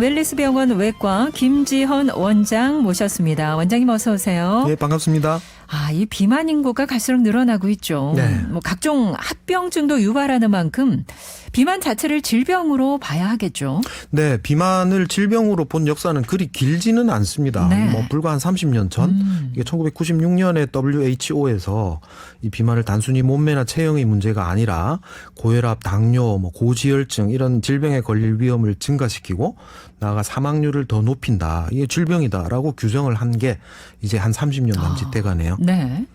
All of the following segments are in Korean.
웰리스 병원 외과 김지헌 원장 모셨습니다. 원장님 어서 오세요. 네, 반갑습니다. 아, 이 비만 인구가 갈수록 늘어나고 있죠. 네. 뭐 각종 합병증도 유발하는 만큼 비만 자체를 질병으로 봐야 하겠죠. 네, 비만을 질병으로 본 역사는 그리 길지는 않습니다. 네. 뭐 불과 한 30년 전 음. 이게 1996년에 WHO에서 이 비만을 단순히 몸매나 체형의 문제가 아니라 고혈압, 당뇨, 뭐 고지혈증 이런 질병에 걸릴 위험을 증가시키고 나아가 사망률을 더 높인다. 이게 질병이다라고 규정을 한 게 이제 한 30년 남짓 돼가네요. 네.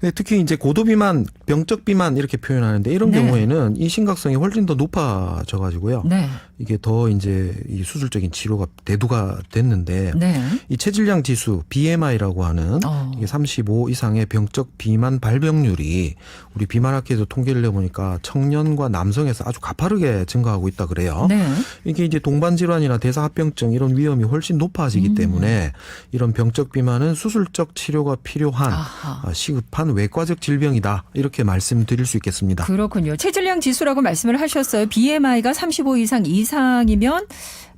근데 특히 이제 고도 비만, 병적 비만 이렇게 표현하는데 이런 네. 경우에는 이 심각성이 훨씬 더 높아져 가지고요. 네. 이게 더 이제 이 수술적인 치료가 대두가 됐는데 네. 이 체질량 지수 BMI라고 하는 어. 이게 35 이상의 병적 비만 발병률이 우리 비만학회에서 통계를 내보니까 청년과 남성에서 아주 가파르게 증가하고 있다 그래요. 네. 이게 이제 동반 질환이나 대사 합병증 이런 위험이 훨씬 높아지기 음. 때문에 이런 병적 비만은 수술적 치료가 필요한 아하. 아, 시급한 외과적 질병이다 이렇게 말씀드릴 수 있겠습니다. 그렇군요. 체질량 지수라고 말씀을 하셨어요. BMI가 35 이상 이상이면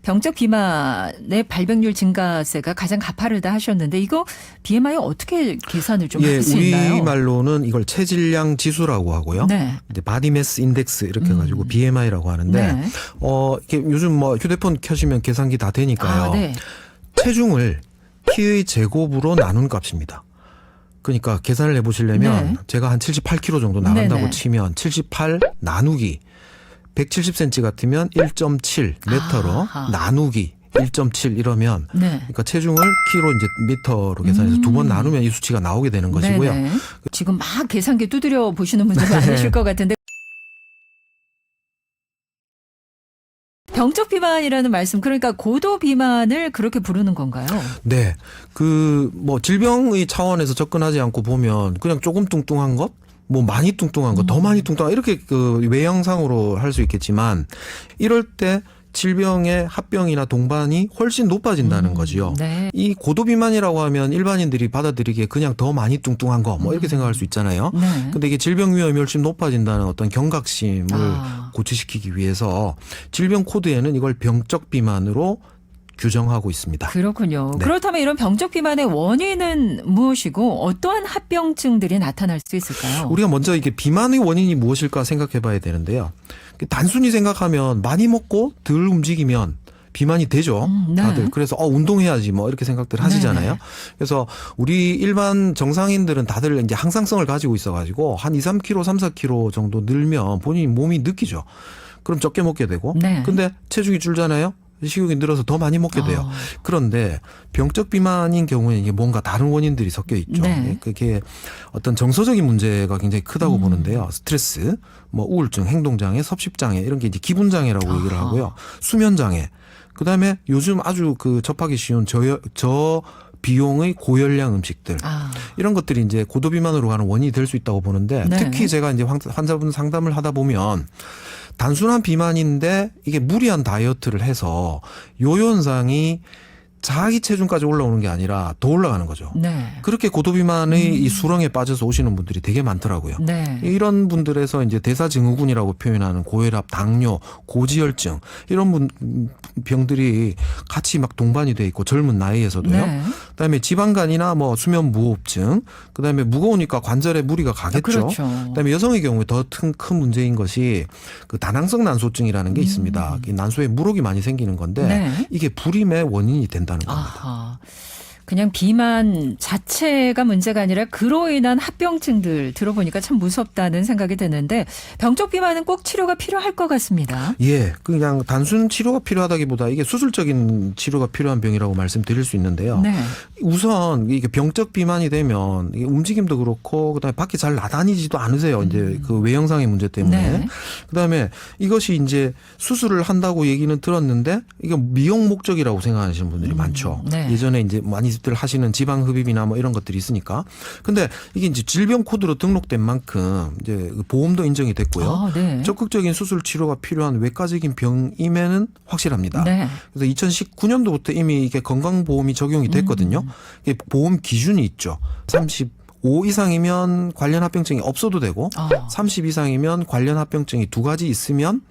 병적 비만의 발병률 증가세가 가장 가파르다 하셨는데 이거 BMI 어떻게 계산을 좀 예, 할수 있나요? 우리 말로는 이걸 체질량 지수라고 하고요. 네. 이제 바디매스 인덱스 이렇게 음. 해가지고 BMI라고 하는데 네. 어 이게 요즘 뭐 휴대폰 켜시면 계산기 다 되니까요. 아, 네. 체중을 키의 제곱으로 나눈 값입니다. 그러니까 계산을 해보시려면 네. 제가 한 78kg 정도 나간다고 네네. 치면 78 나누기 170cm 같으면 1.7 미터로 아하. 나누기 1.7 이러면 네. 그러니까 체중을 키로 이제 미터로 계산해서 두번 음. 나누면 이 수치가 나오게 되는 것이고요. 네네. 지금 막 계산기 두드려 보시는 분들 많으실 것 같은데 병적 비만이라는 말씀 그러니까 고도 비만을 그렇게 부르는 건가요? 네. 그 뭐 질병의 차원에서 접근하지 않고 보면 그냥 조금 뚱뚱한 것 뭐 많이 뚱뚱한 것, 더 많이 뚱뚱한 이렇게 그 외형상으로 할 수 있겠지만 이럴 때 질병의 합병이나 동반이 훨씬 높아진다는 거지요. 네. 이 고도 비만이라고 하면 일반인들이 받아들이기에 그냥 더 많이 뚱뚱한 거 뭐 이렇게 생각할 수 있잖아요. 네. 근데 이게 질병 위험이 훨씬 높아진다는 어떤 경각심을 아. 고취시키기 위해서 질병 코드에는 이걸 병적 비만으로 규정하고 있습니다. 그렇군요. 네. 그렇다면 이런 병적 비만의 원인은 무엇이고 어떠한 합병증들이 나타날 수 있을까요? 우리가 먼저 이게 비만의 원인이 무엇일까 생각해 봐야 되는데요. 단순히 생각하면 많이 먹고 덜 움직이면 비만이 되죠. 음, 네. 다들. 그래서 어 운동해야지 뭐 이렇게 생각들 하시잖아요. 네네. 그래서 우리 일반 정상인들은 다들 이제 항상성을 가지고 있어 가지고 한 2, 3kg, 3, 4kg 정도 늘면 본인 몸이 느끼죠. 그럼 적게 먹게 되고. 네. 근데 체중이 줄잖아요. 식욕이 늘어서 더 많이 먹게 돼요. 아. 그런데 병적 비만인 경우에 이게 뭔가 다른 원인들이 섞여 있죠. 네. 그게 어떤 정서적인 문제가 굉장히 크다고 음. 보는데요. 스트레스, 뭐 우울증, 행동장애, 섭식장애 이런 게 이제 기분장애라고 얘기를 아하. 하고요. 수면장애. 그다음에 요즘 아주 그 접하기 쉬운 저, 저 비용의 고열량 음식들. 아. 이런 것들이 이제 고도 비만으로 가는 원인이 될 수 있다고 보는데 네. 특히 제가 이제 환- 환자분 상담을 하다 보면 단순한 비만인데 이게 무리한 다이어트를 해서 요요 현상이 자기 체중까지 올라오는 게 아니라 더 올라가는 거죠. 네. 그렇게 고도 비만의 이 수렁에 빠져서 오시는 분들이 되게 많더라고요. 네. 이런 분들에서 이제 대사증후군이라고 표현하는 고혈압, 당뇨, 고지혈증 이런 분 병들이 같이 막 동반이 돼 있고 젊은 나이에서도요. 네. 그다음에 지방간이나 뭐 수면 무호흡증, 그다음에 무거우니까 관절에 무리가 가겠죠. 그렇죠. 그다음에 여성의 경우에 더 큰 문제인 것이 그 다낭성 난소증이라는 게 있습니다. 이 난소에 물혹이 많이 생기는 건데 음. 네. 이게 불임의 원인이 된다는 겁니다. 아하. 그냥 비만 자체가 문제가 아니라 그로 인한 합병증들 들어보니까 참 무섭다는 생각이 드는데 병적 비만은 꼭 치료가 필요할 것 같습니다. 예, 그냥 단순 치료가 필요하다기보다 이게 수술적인 치료가 필요한 병이라고 말씀드릴 수 있는데요. 네. 우선 이게 병적 비만이 되면 움직임도 그렇고 그다음에 밖에 잘 나다니지도 않으세요. 이제 그 외형상의 문제 때문에. 네. 그다음에 이것이 이제 수술을 한다고 얘기는 들었는데 이게 미용 목적이라고 생각하시는 분들이 많죠. 네. 예전에 이제 많이 들 하시는 지방 흡입이나 뭐 이런 것들이 있으니까. 근데 이게 이제 질병 코드로 등록된 만큼 이제 그 보험도 인정이 됐고요. 아, 네. 적극적인 수술 치료가 필요한 외과적인 병임에는 확실합니다. 네. 그래서 2019년도부터 이미 이게 건강보험이 적용이 됐거든요. 음. 이게 보험 기준이 있죠. 35 이상이면 관련 합병증이 없어도 되고 아. 30 이상이면 관련 합병증이 두 가지 있으면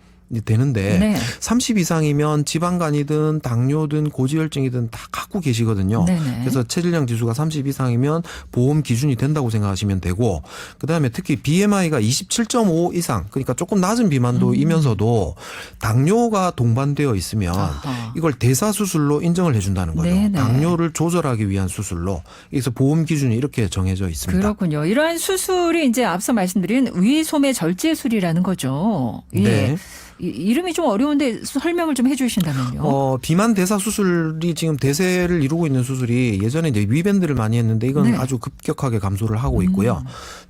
되는데 네. 30 이상이면 지방간이든 당뇨든 고지혈증이든 다 갖고 계시거든요. 네네. 그래서 체질량 지수가 30 이상이면 보험 기준이 된다고 생각하시면 되고 그다음에 특히 BMI가 27.5 이상 그러니까 조금 낮은 비만도이면서도 당뇨가 동반되어 있으면 음. 아하. 이걸 대사 수술로 인정을 해 준다는 거죠. 네네. 당뇨를 조절하기 위한 수술로 그래서 보험 기준이 이렇게 정해져 있습니다. 그렇군요. 이러한 수술이 이제 앞서 말씀드린 위소매 절제술이라는 거죠. 예. 네. 이, 이름이 좀 어려운데 설명을 좀 해주신다면요. 어, 비만 대사 수술이 지금 대세를 이루고 있는 수술이 예전에 이제 위밴드를 많이 했는데 이건 네. 음. 아주 급격하게 감소를 하고 있고요.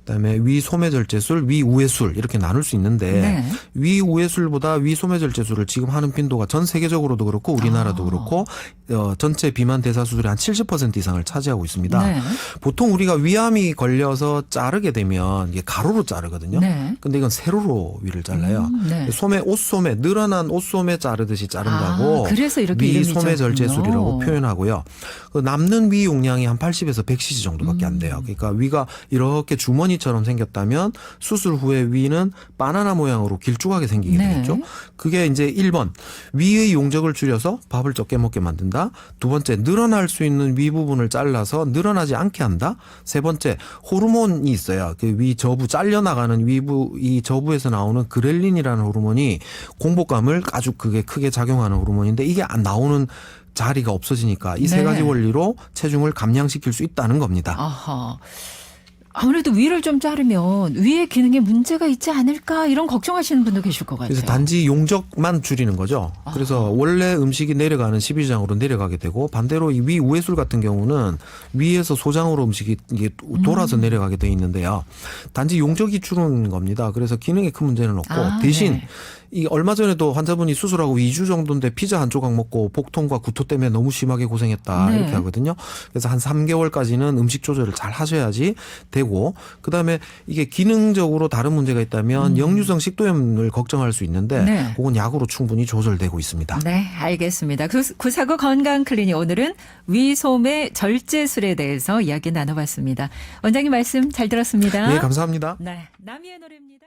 그다음에 위소매절제술, 위우회술 이렇게 나눌 수 있는데 네. 위우회술보다 위소매절제술을 지금 하는 빈도가 전 세계적으로도 그렇고 우리나라도 아. 그렇고 어, 전체 비만 대사 수술의 한 70% 이상을 차지하고 있습니다. 네. 보통 우리가 위암이 걸려서 자르게 되면 이게 가로로 자르거든요. 네. 근데 이건 세로로 위를 잘라요. 음, 네. 소매 옷 소매 늘어난 옷소매 자르듯이 자른다고 아, 그래서 이렇게 위소매 절제술이라고. 표현하고요. 그 남는 위 용량이 한 80에서 100cc 정도밖에 안 음. 돼요. 그러니까 위가 이렇게 주머니처럼 생겼다면 수술 후에 위는 바나나 모양으로 길쭉하게 생기게 네. 되겠죠. 그게 이제 1번 위의 용적을 줄여서 밥을 적게 먹게 만든다. 두 번째 늘어날 수 있는 위 부분을 잘라서 늘어나지 않게 한다. 세 번째 호르몬이 있어요. 그 위 저부 잘려 나가는 위부 이 저부에서 나오는 그렐린이라는 호르몬이 공복감을 아주 그게 크게 작용하는 호르몬인데 이게 안 나오는 자리가 없어지니까 이세 네. 가지 원리로 체중을 감량시킬 수 있다는 겁니다. 아하. 아무래도 위를 좀 자르면 위의 기능에 문제가 있지 않을까 이런 걱정하시는 분도 계실 것 같아요. 그래서 단지 용적만 줄이는 거죠. 그래서 원래 음식이 내려가는 12장으로 내려가게 되고 반대로 이 위 우회술 같은 경우는 위에서 소장으로 음식이 이게 돌아서 음. 내려가게 돼 있는데요. 단지 용적이 줄은 겁니다. 그래서 기능에 큰 문제는 없고 아, 대신 네. 이 얼마 전에도 환자분이 수술하고 2주 정도인데 피자 한 조각 먹고 복통과 구토 때문에 너무 심하게 고생했다 네. 이렇게 하거든요. 그래서 한 3개월까지는 음식 조절을 잘 하셔야지 되고 그다음에 이게 기능적으로 다른 문제가 있다면 역류성 식도염을 걱정할 수 있는데 음. 네. 그건 약으로 충분히 조절되고 있습니다. 네, 알겠습니다. 구- 구사구 건강 클리닉 오늘은 위소매 절제술에 대해서 이야기 나눠봤습니다. 원장님 말씀 잘 들었습니다. 네, 감사합니다. 네, 남이의 노래입니다.